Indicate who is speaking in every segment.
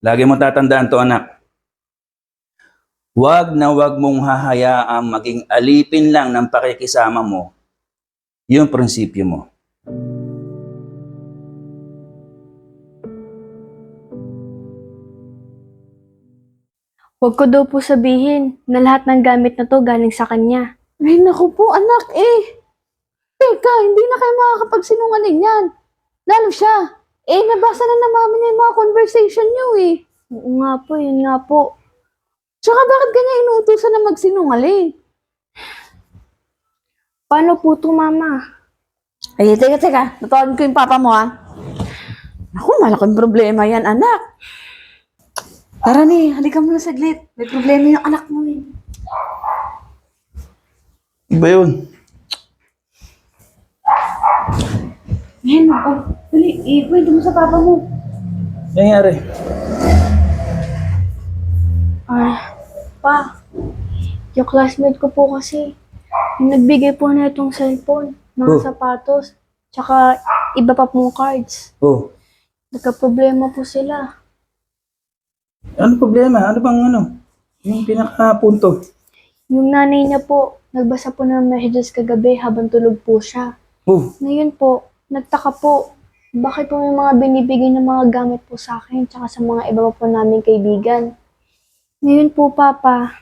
Speaker 1: Lagi mo tatandaan to anak. Huwag na huwag mong hahayaang maging alipin lang ng pakikisama mo yung prinsipyo mo.
Speaker 2: Huwag ko daw po sabihin na lahat ng gamit na to galing sa kanya.
Speaker 3: Ay, naku po, anak eh. Teka, hindi na kayo makakapagsinungaling yan. Lalo siya. Eh, nabasa na ng mama niya yung mga conversation niyo eh.
Speaker 2: Oo nga po, yun nga po.
Speaker 3: Tsaka bakit kanya inuutosan na magsinungaling?
Speaker 2: Paano po to, mama?
Speaker 3: Ay, teka, teka. Natawagin ko yung papa mo ha. Naku, malaking problema yan, anak. Tara ni, halika muna saglit. May problema yung anak mo eh.
Speaker 1: Iba yun.
Speaker 3: Yan, oh, dali, ikwento mo sa papa mo.
Speaker 1: Nangyari.
Speaker 2: Ay, pa. Yung classmate ko po kasi, yung nagbigay po na itong cellphone, mga
Speaker 1: Oh.
Speaker 2: sapatos, tsaka iba pa pong cards.
Speaker 1: Oh,
Speaker 2: Nagka-problema po sila.
Speaker 1: ano problema? Ano bang ano? Yung pinaka-punto.
Speaker 2: Yung nanay niya po, nagbasa po ng messages kagabi habang tulog po siya.
Speaker 1: Oh,
Speaker 2: Ngayon po, nagtaka po, bakit po may mga binibigay ng mga gamit po sa akin tsaka sa mga iba po naming kaibigan. Ngayon po, Papa,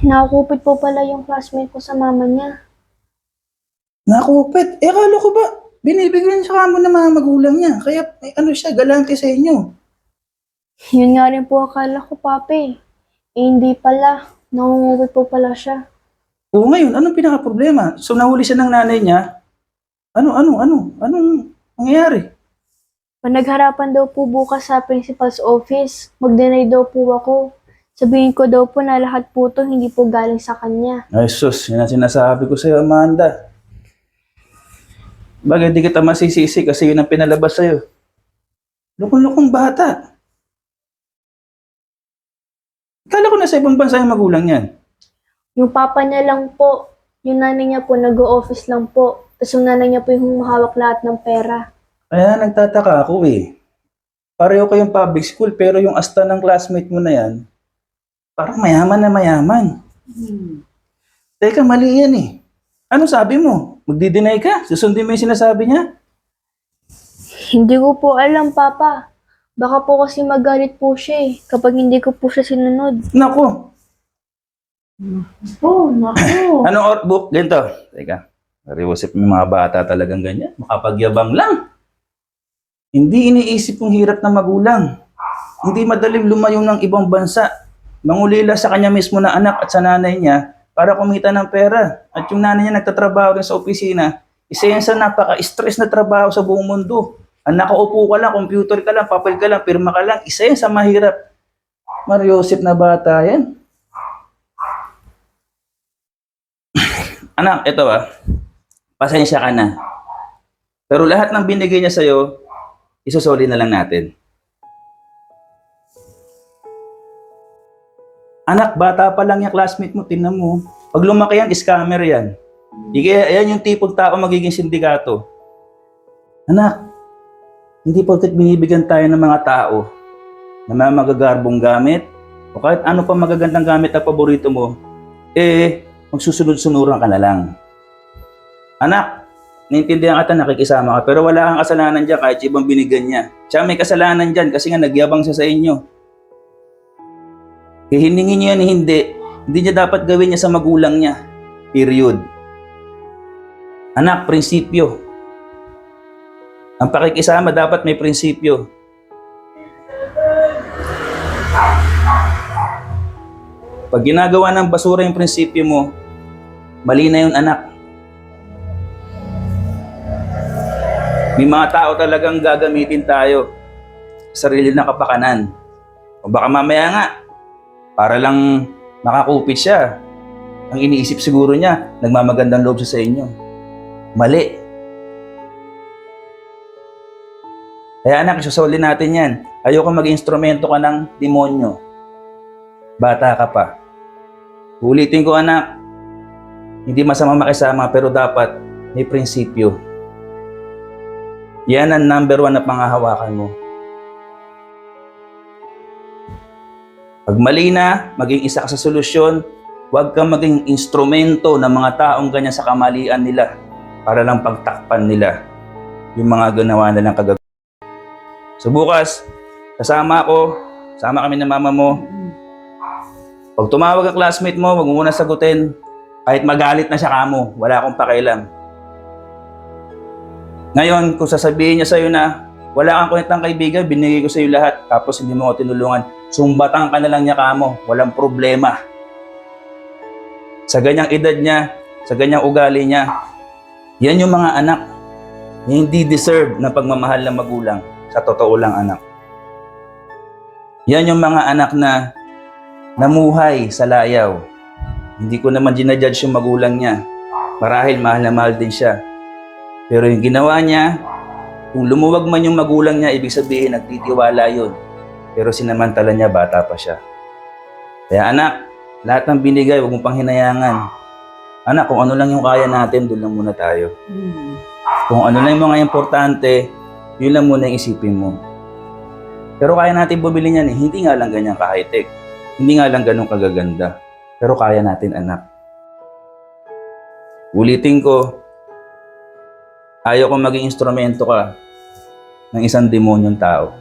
Speaker 2: nakakupit po pala yung classmate ko sa mama niya.
Speaker 1: nakupit. Eh, akala ko ba, binibigyan siya mo ng mga magulang niya. Kaya, eh, ano siya, galante sa inyo.
Speaker 2: Yun nga rin po akala ko, Papa eh. Eh, hindi pala. Nangungupit po pala siya.
Speaker 1: Oo, ngayon, anong pinaka-problema? So, nahuli siya ng nanay niya. Ano, ano, ano? Anong nangyayari?
Speaker 2: Pag nagharapan daw po bukas sa principal's office, mag-deny daw po ako. Sabihin ko daw po na lahat po to hindi po galing sa kanya.
Speaker 1: Ay, sus, yun ang sinasabi ko sa'yo, Amanda. Bagay, di kita masisisi kasi yun ang pinalabas sa'yo. Lukong-lukong bata. Kala ko nasa ibang bansa yung magulang niyan.
Speaker 2: Yung papa niya lang po, yung nanay niya po nag-o-office lang po. Tapos yung nanay niya po yung humahawak lahat ng pera.
Speaker 1: Kaya nagtataka ako eh. Pareho kayong public school pero yung asta ng classmate mo na yan, parang mayaman na mayaman. Teka, mali yan eh. Ano sabi mo? Magdi-deny ka? Susundin mo yung sinasabi niya?
Speaker 2: Hindi ko po alam, papa. Baka po kasi magalit po siya eh, kapag hindi ko po siya sinunod.
Speaker 1: Nako,
Speaker 3: Oh, naku.
Speaker 1: Anong or book? Ganito. Teka. Nariwasip yung mga bata talagang ganyan. Makapagyabang lang. Hindi iniisip yung hirap ng magulang. Hindi madaling lumayo ng ibang bansa. Mangulila sa kanya mismo na anak at sa nanay niya para kumita ng pera. At yung nanay niya nagtatrabaho rin sa opisina. Isa yan sa napaka-stress na trabaho sa buong mundo. Ang nakaupo ka lang, computer ka lang, papel ka lang, pirma ka lang. Isa yan sa mahirap. Mariosip na bata yan. Anak, ito ah. Pasensya ka na. Pero lahat ng binigay niya sa'yo, isusoli na lang natin. Anak, bata pa lang yung classmate mo, tingnan mo. Pag lumaki yan, scammer yan. Hindi kaya, yan yung tipong tao magiging sindikato. Anak, hindi porket binibigyan tayo ng mga tao na mga magagarbong gamit o kahit ano pa magagandang gamit na paborito mo, eh, magsusunod-sunuran ka na lang. Anak, naintindihan kita nakikisama ka, pero wala kang kasalanan dyan kahit ibang binigyan niya. Siya may kasalanan dyan kasi nga nagyabang siya sa inyo. Kaya hiningin niyo yan hindi, hindi niya dapat gawin niya sa magulang niya. Period. Anak, prinsipyo. Ang pakikisama dapat may prinsipyo. Pag ginagawa ng basura yung prinsipyo mo, mali na yun anak. May mga tao talagang gagamitin tayo sa sarili na kapakanan. O baka mamaya nga, para lang makakupit siya. Ang iniisip siguro niya, nagmamagandang loob siya sa inyo. Mali. Kaya anak, isusuli natin yan. Ayoko mag-instrumento ka ng demonyo. Bata ka pa. Ulitin ko anak, hindi masama makisama pero dapat may prinsipyo. Yan ang number one na pangahawakan mo. Pag mali na, maging isa ka sa solusyon, huwag kang maging instrumento ng mga taong ganyan sa kamalian nila para lang pagtakpan nila yung mga ganawa nilang kagag... So bukas, kasama ako, sama kami ng mama mo. Pag tumawag ang classmate mo, wag mo muna sagutin. Kahit magalit na siya kamo, wala akong pakialam. Ngayon, kung sasabihin niya sa'yo na wala kang kwentang kaibigan, binigay ko sa'yo lahat, tapos hindi mo ako tinulungan, sumbatan ka na lang niya kamo, walang problema. Sa ganyang edad niya, sa ganyang ugali niya, yan yung mga anak na hindi deserve ng pagmamahal ng magulang. Sa totoo lang anak. Yan yung mga anak na namuhay sa layaw. Hindi ko naman ginajudge yung magulang niya. Marahil mahal na mahal din siya. Pero yung ginawa niya, kung lumuwag man yung magulang niya, ibig sabihin nagtitiwala yun. Pero sinamantala niya, bata pa siya. Kaya anak, lahat ng binigay, huwag mong panghinayangan. Anak, kung ano lang yung kaya natin, doon lang muna tayo. Kung ano lang yung mga importante, yun lang muna yung isipin mo. Pero kaya natin bumili niyan eh. Hindi nga lang ganyan ka-high-tech. Hindi nga lang ganun kagaganda. Pero kaya natin, anak. Ulitin ko, ayaw ko maging instrumento ka ng isang demonyong tao.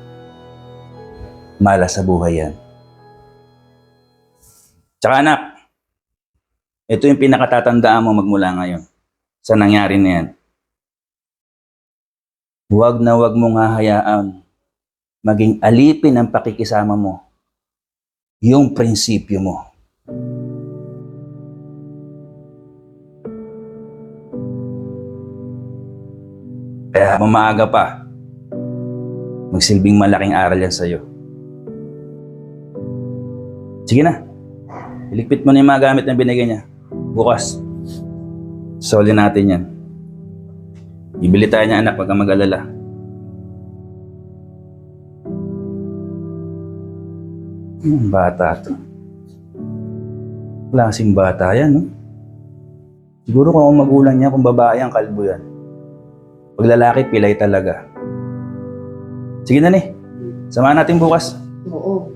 Speaker 1: Malas sa buhay yan. Tsaka anak, ito yung pinakatatandaan mo magmula ngayon sa nangyari na yan. Huwag na huwag mong hahayaan maging alipin ang pakikisama mo yung prinsipyo mo. Kaya mamaaga pa, magsilbing malaking aral yan sa'yo. Sige na, iligpit mo na yung mga gamit na binigay niya. Bukas, soli natin yan. Bibili tayo niya anak, wag kang mag-alala. Hmm, bata to. Klaseng bata yan, no? Siguro kung ang magulang niya, kung babae ang kalbo yan. Pag lalaki, pilay talaga. Sige na ni. Samahan natin bukas.
Speaker 3: Oo.